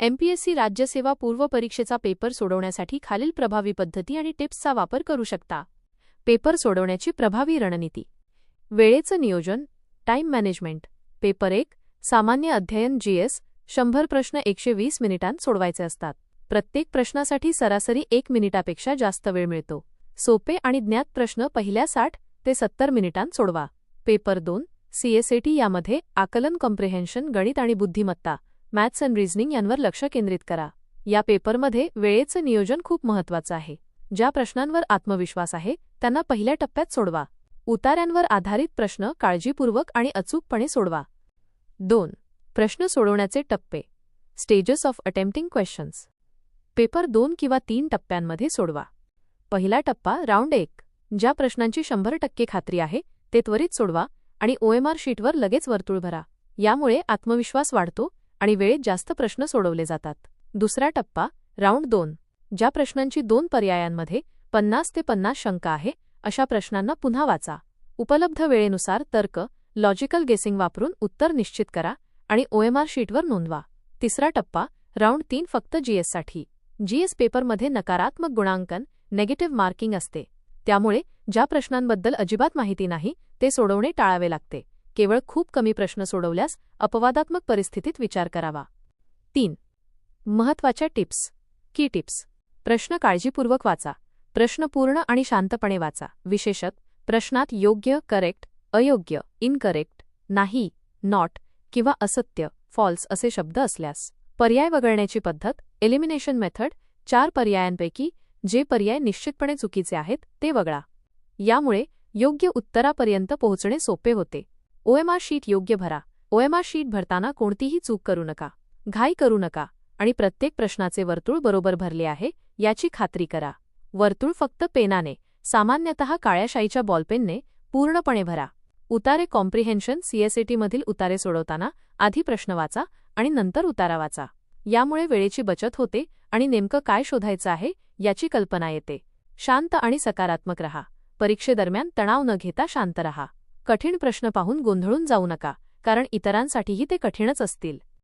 MPSC राज्यसेवा पूर्व परीक्षेचा paper सोडवण्यासाठी खालील प्रभावी पद्धती आणि टिप्सचा वापर करू शकता. पेपर सोडवण्याची प्रभावी रणनीती. वेळेचं नियोजन टाइम मॅनेजमेंट. पेपर एक सामान्य अध्ययन जीएस शंभर प्रश्न एकशे वीस मिनिटांत सोडवायचे असतात. प्रत्येक प्रश्नासाठी सरासरी एक मिनिटापेक्षा जास्त वेळ मिळतो. सोपे आणि ज्ञात प्रश्न पहिल्या साठ ते सत्तर मिनिटांत सोडवा. पेपर दोन सीएसएटी यामध्ये आकलन कॉम्प्रिहेन्शन गणित आणि बुद्धिमत्ता. मॅथ्स अँड रिझनिंग यांवर लक्ष केंद्रित करा. या पेपरमध्ये वेळेचं नियोजन खूप महत्त्वाचं आहे. ज्या प्रश्नांवर आत्मविश्वास आहे त्यांना पहिल्या टप्प्यात सोडवा. उतार्यांवर आधारित प्रश्न काळजीपूर्वक आणि अचूकपणे सोडवा. दोन. प्रश्न सोडवण्याचे टप्पे. Stages of attempting questions. Paper दोन किंवा तीन टप्प्यांमध्ये सोडवा. पहिला टप्पा राऊंड एक. ज्या प्रश्नांची शंभर टक्के खात्री आहे ते त्वरित सोडवा आणि ओएमआर शीटवर लगेच वर्तुळ भरा. यामुळे आत्मविश्वास वाढतो आणि वेळेत जास्त प्रश्न सोडवले जातात. दुसरा टप्पा राऊंड दोन. ज्या प्रश्नांची दोन पर्यायांमध्ये पन्नास ते पन्नास शंका आहे अशा प्रश्नांना पुन्हा वाचा. उपलब्ध वेळेनुसार तर्क लॉजिकल गेसिंग वापरून उत्तर निश्चित करा आणि ओएमआर शीटवर नोंदवा. तिसरा टप्पा राऊंड तीन फक्त जीएससाठी जीएस पेपरमध्ये नकारात्मक गुणांकन नेगेटिव्ह मार्किंग असते. त्यामुळे ज्या प्रश्नांबद्दल अजिबात माहिती नाही ते सोडवणे टाळावे लागते. केवळ खूप कमी प्रश्न सोडवल्यास अपवादात्मक परिस्थितीत विचार करावा. तीन. महत्त्वाच्या टिप्स. की टिप्स. प्रश्न काळजीपूर्वक वाचा. प्रश्न पूर्ण आणि शांतपणे वाचा. विशेषत प्रश्नात योग्य करेक्ट अयोग्य इनकरेक्ट नाही नॉट किंवा असत्य फॉल्स असे शब्द असल्यास. पर्याय वगळण्याची पद्धत एलिमिनेशन मेथड चार पर्यायांपैकी जे पर्याय निश्चितपणे चुकीचे आहेत ते वगळा. यामुळे योग्य उत्तरापर्यंत पोहोचणे सोपे होते. ओएमआर शीट योग्य भरा. ओएमआर शीट भरताना कोणतीही चूक करू नका. घाई करू नका आणि प्रत्येक प्रश्नाचे वर्तुळ बरोबर भरले आहे याची खात्री करा. वर्तुळ फक्त पेनाने सामान्यतः काळ्या शाईच्या बॉलपेनने पूर्णपणे भरा. उतारे कॉम्प्रिहेन्शन सीएसएटीमधील उतारे सोडवताना आधी प्रश्न वाचा आणि नंतर उतारा वाचा. यामुळे वेळेची बचत होते आणि नेमकं काय शोधायचं आहे याची कल्पना येते. शांत आणि सकारात्मक रहा. परीक्षेदरम्यान तणाव न घेता शांत रहा. कठीण प्रश्न पाहून गोंधळून जाऊ नका कारण इतरांसाठीही ते कठीणच असतील.